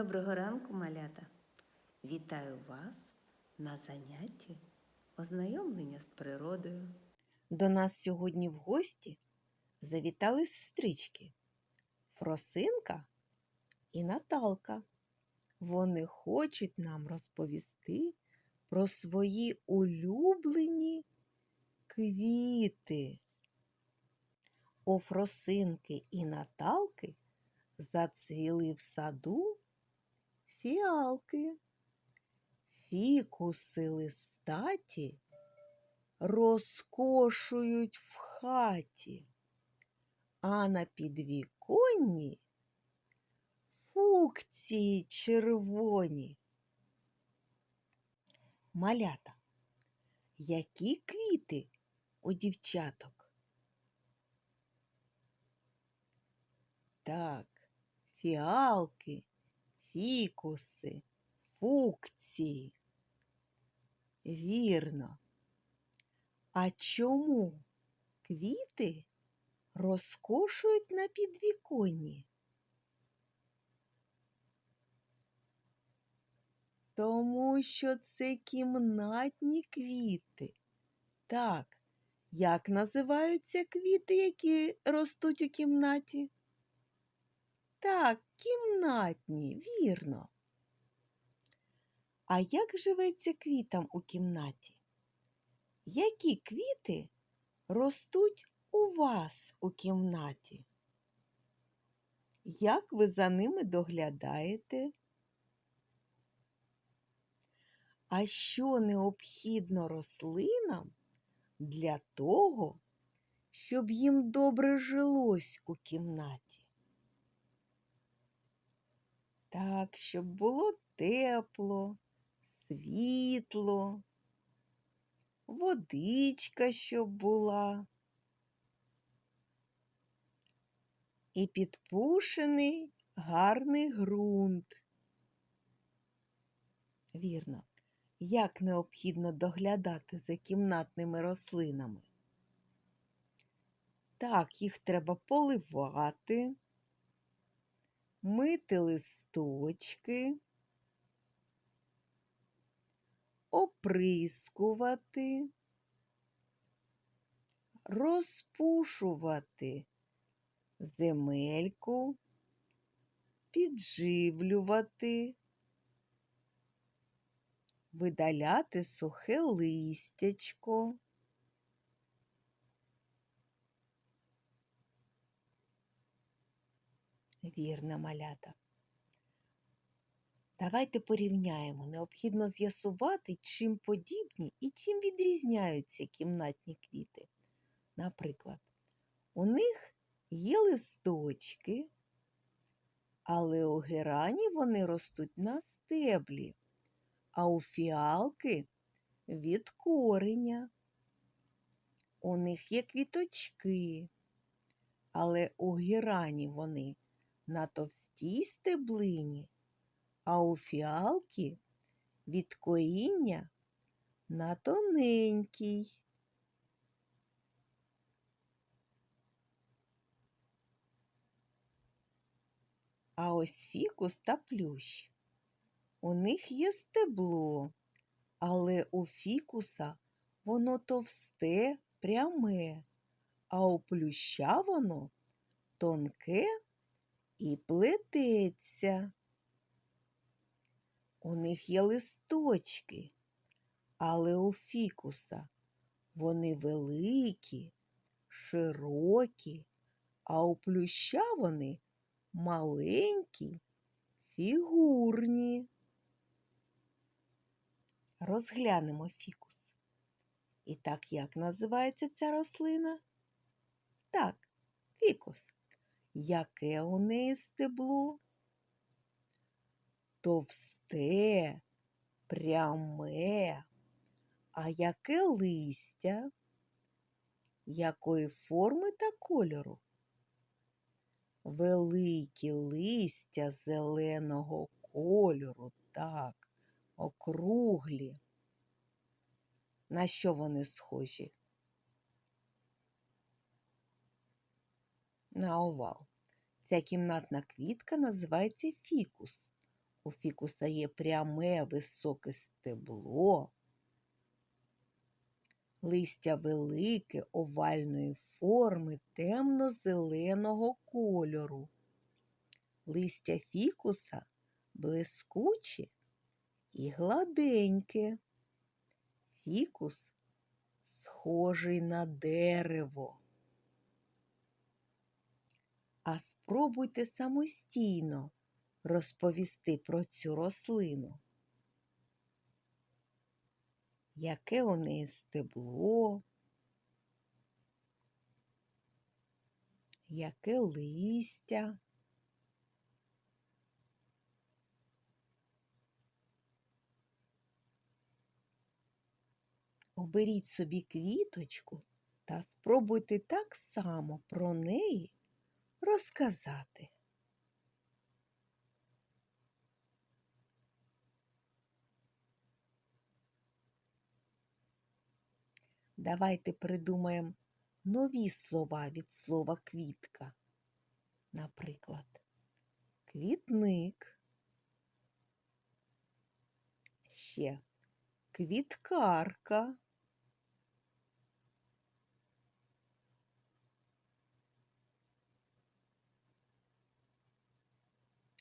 Доброго ранку, малята! Вітаю вас на занятті ознайомлення з природою. До нас сьогодні в гості завітали сестрички Фросинка і Наталка. Вони хочуть нам розповісти про свої улюблені квіти. У Фросинки і Наталки зацвіли в саду фіалки, фікуси листаті розкошують в хаті, а на підвіконні фукції червоні. Малята, які квіти у дівчаток? Так, фіалки, фікуси, фукції. Вірно. А чому квіти розкошують на підвіконні? Тому що це кімнатні квіти. Так, як називаються квіти, які ростуть у кімнаті? Так, кімнатні, вірно. А як живеться квітам у кімнаті? Які квіти ростуть у вас у кімнаті? Як ви за ними доглядаєте? А що необхідно рослинам для того, щоб їм добре жилось у кімнаті? Так, щоб було тепло, світло, водичка, щоб була. І підпушений гарний ґрунт. Вірно, як необхідно доглядати за кімнатними рослинами? Так, їх треба поливати мити листочки, оприскувати, розпушувати земельку, підживлювати, видаляти сухе листячко. Вірна малята. Давайте порівняємо. Необхідно з'ясувати, чим подібні і чим відрізняються кімнатні квіти. Наприклад, у них є листочки, але у герані вони ростуть на стеблі, а у фіалки від кореня. У них є квіточки, але у герані вони на товстій стеблині, а у фіалки від коріння на тоненькій. А ось фікус та плющ. У них є стебло, але у фікуса воно товсте, пряме, а у плюща воно тонке і плететься. У них є листочки, але у фікуса вони великі, широкі, а у плюща вони маленькі, фігурні. Розглянемо фікус. І так як називається ця рослина? Так, фікус. Яке у неї стебло? Товсте, пряме, а яке листя? Якої форми та кольору? Великі листя зеленого кольору, так, округлі. На що вони схожі? На овал. Ця кімнатна квітка називається фікус. У фікуса є пряме високе стебло, листя велике овальної форми темно-зеленого кольору. Листя фікуса блискуче і гладеньке. Фікус схожий на дерево. А спробуйте самостійно розповісти про цю рослину. Яке у неї стебло, яке листя. Оберіть собі квіточку та спробуйте так само про неї розказати. Давайте придумаємо нові слова від слова квітка. Наприклад, квітник. Ще квіткарка.